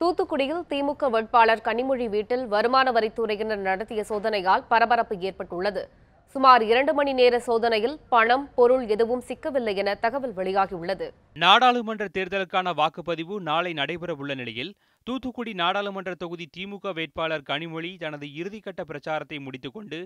தூத்துக்குடியில் திமுக வேட்பாளர் கனிமொழி வீட்டில் வருமான வரித்துறையினர் நடத்திய சோதனையால் பரபரப்பு ஏற்பட்டுள்ளது. சுமார் இரண்டு மணி நேர சோதனையில் பணம் பொருள் எதுவும் சிக்கவில்லை என தகவல் வெளியாகியுள்ளது. நாடாளுமன்ற தேர்தலுக்கான வாக்குப்பதிவு நாளை நடைபெறவுள்ள நிலையில் தூத்துக்குடி நாடாளுமன்ற தொகுதி திமுக வேட்பாளர் கனிமொழி தனது இறுதிக்கட்ட பிரச்சாரத்தை முடித்துக்கொண்டு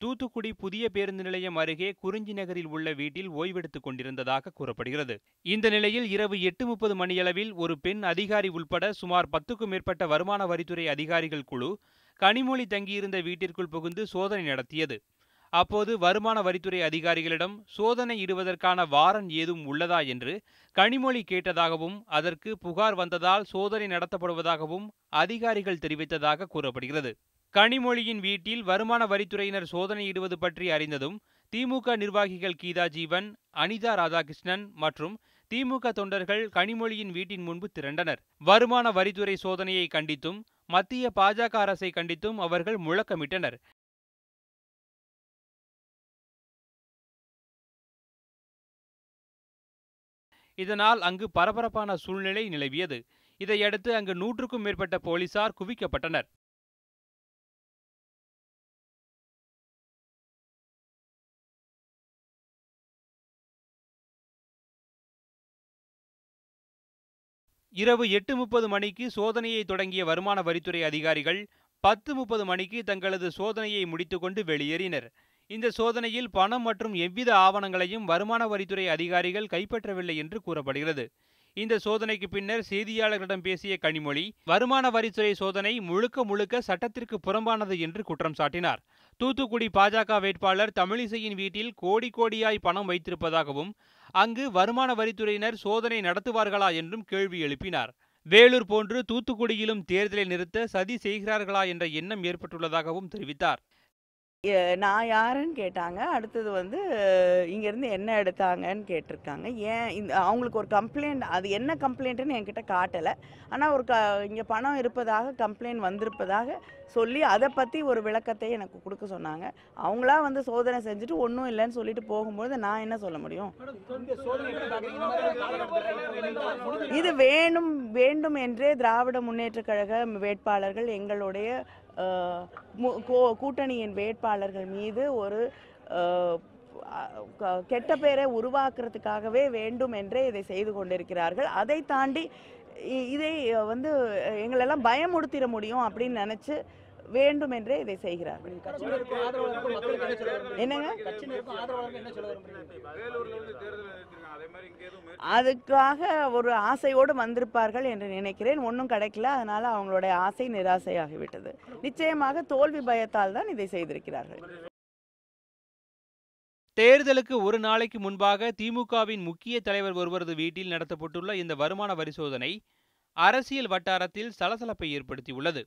தூத்துக்குடி புதிய பேருந்து நிலையம் அருகே குறிஞ்சி நகரில் உள்ள வீட்டில் ஓய்வெடுத்துக் கொண்டிருந்ததாக கூறப்படுகிறது. இந்த நிலையில் இரவு எட்டு முப்பது மணியளவில் ஒரு பெண் அதிகாரி உள்பட சுமார் பத்துக்கும் மேற்பட்ட வருமான வரித்துறை அதிகாரிகள் குழு கனிமொழி தங்கியிருந்த வீட்டிற்குள் புகுந்து சோதனை நடத்தியது. அப்போது வருமான வரித்துறை அதிகாரிகளிடம் சோதனை இடுவதற்கான வாரன் ஏதும் உள்ளதா? என்று கனிமொழி கேட்டதாகவும் அதற்கு புகார் வந்ததால் சோதனை நடத்தப்படுவதாகவும் அதிகாரிகள் தெரிவித்ததாக கூறப்படுகிறது. கனிமொழியின் வீட்டில் வருமான வரித்துறையினர் சோதனையிடுவது பற்றி அறிந்ததும் திமுக நிர்வாகிகள் கீதா ஜீவன் அனிதா ராதாகிருஷ்ணன் மற்றும் திமுக தொண்டர்கள் கனிமொழியின் வீட்டின் முன்பு திரண்டனர். வருமான வரித்துறை சோதனையை கண்டித்தும் மத்திய பாஜக அரசை கண்டித்தும் அவர்கள் முழக்கமிட்டனர். இதனால் அங்கு பரபரப்பான சூழ்நிலை நிலவியது. இதையடுத்து அங்கு நூற்றுக்கும் மேற்பட்ட போலீசார் குவிக்கப்பட்டனர். இரவு எட்டு முப்பது மணிக்கு சோதனையை தொடங்கிய வருமான வரித்துறை அதிகாரிகள் பத்து முப்பது மணிக்கு தங்களது சோதனையை முடித்துக்கொண்டு வெளியேறினர். இந்த சோதனையில் பணம் மற்றும் எவ்வித ஆவணங்களையும் வருமான வரித்துறை அதிகாரிகள் கைப்பற்றவில்லை என்று கூறப்படுகிறது. இந்த சோதனைக்கு பின்னர் செய்தியாளர்களிடம் பேசிய கனிமொழி வருமான வரித்துறை சோதனை முழுக்க முழுக்க சட்டத்திற்கு புறம்பானது என்று குற்றம் சாட்டினார். தூத்துக்குடி பாஜக வேட்பாளர் தமிழிசையின் வீட்டில் கோடி கோடியாய் பணம் வைத்திருப்பதாகவும் அங்கு வருமான வரித்துறையினர் சோதனை நடத்துவார்களா என்றும் கேள்வி எழுப்பினார். வேலூர் போன்று தூத்துக்குடியிலும் தேர்தலை நிறுத்த சதி செய்கிறார்களா என்ற எண்ணம் ஏற்பட்டுள்ளதாகவும் தெரிவித்தார். நான் யாருன்னு கேட்டாங்க. அடுத்தது வந்து இங்கேருந்து என்ன எடுத்தாங்கன்னு கேட்டிருக்காங்க. ஏன் இந்த அவங்களுக்கு ஒரு கம்ப்ளைண்ட் அது என்ன கம்ப்ளைண்ட்டுன்னு என்கிட்ட காட்டலை. ஆனால் ஒரு க இங்கே பணம் இருப்பதாக கம்ப்ளைண்ட் வந்திருப்பதாக சொல்லி அதை பற்றி ஒரு விளக்கத்தை எனக்கு கொடுக்க சொன்னாங்க. அவங்களா வந்து சோதனை செஞ்சுட்டு ஒன்றும் இல்லைன்னு சொல்லிட்டு போகும்போது நான் என்ன சொல்ல முடியும்? இது வேணும் வேண்டும் என்றே திராவிட முன்னேற்றக் கழக வேட்பாளர்கள் எங்களுடைய கூட்டணியின் வேட்பாளர்கள் மீது ஒரு கெட்ட பெயரை உருவாக்குறதுக்காகவே வேண்டும் என்றே இதை செய்து கொண்டிருக்கிறார்கள். அதை தாண்டி இ- இதை வந்து எங்களெல்லாம் பயமுடுத்திட முடியும் அப்படின்னு நினைச்சு வேண்டும் என்றே இதை செய்கிறார்கள். என்னங்க? அதுக்காக ஒரு ஆசையோடு வந்திருப்பார்கள் என்று நினைக்கிறேன். ஒன்றும் கிடைக்கல. அதனால அவங்களுடைய ஆசை நிராசையாகிவிட்டது. நிச்சயமாக தோல்வி பயத்தால் தான் இதை செய்திருக்கிறார்கள். தேர்தலுக்கு ஒரு நாளைக்கு முன்பாக திமுகவின் முக்கிய தலைவர் ஒருவரது வீட்டில் நடத்தப்பட்டுள்ள இந்த வருமான வரி சோதனை அரசியல் வட்டாரத்தில் சலசலப்பை ஏற்படுத்தியுள்ளது.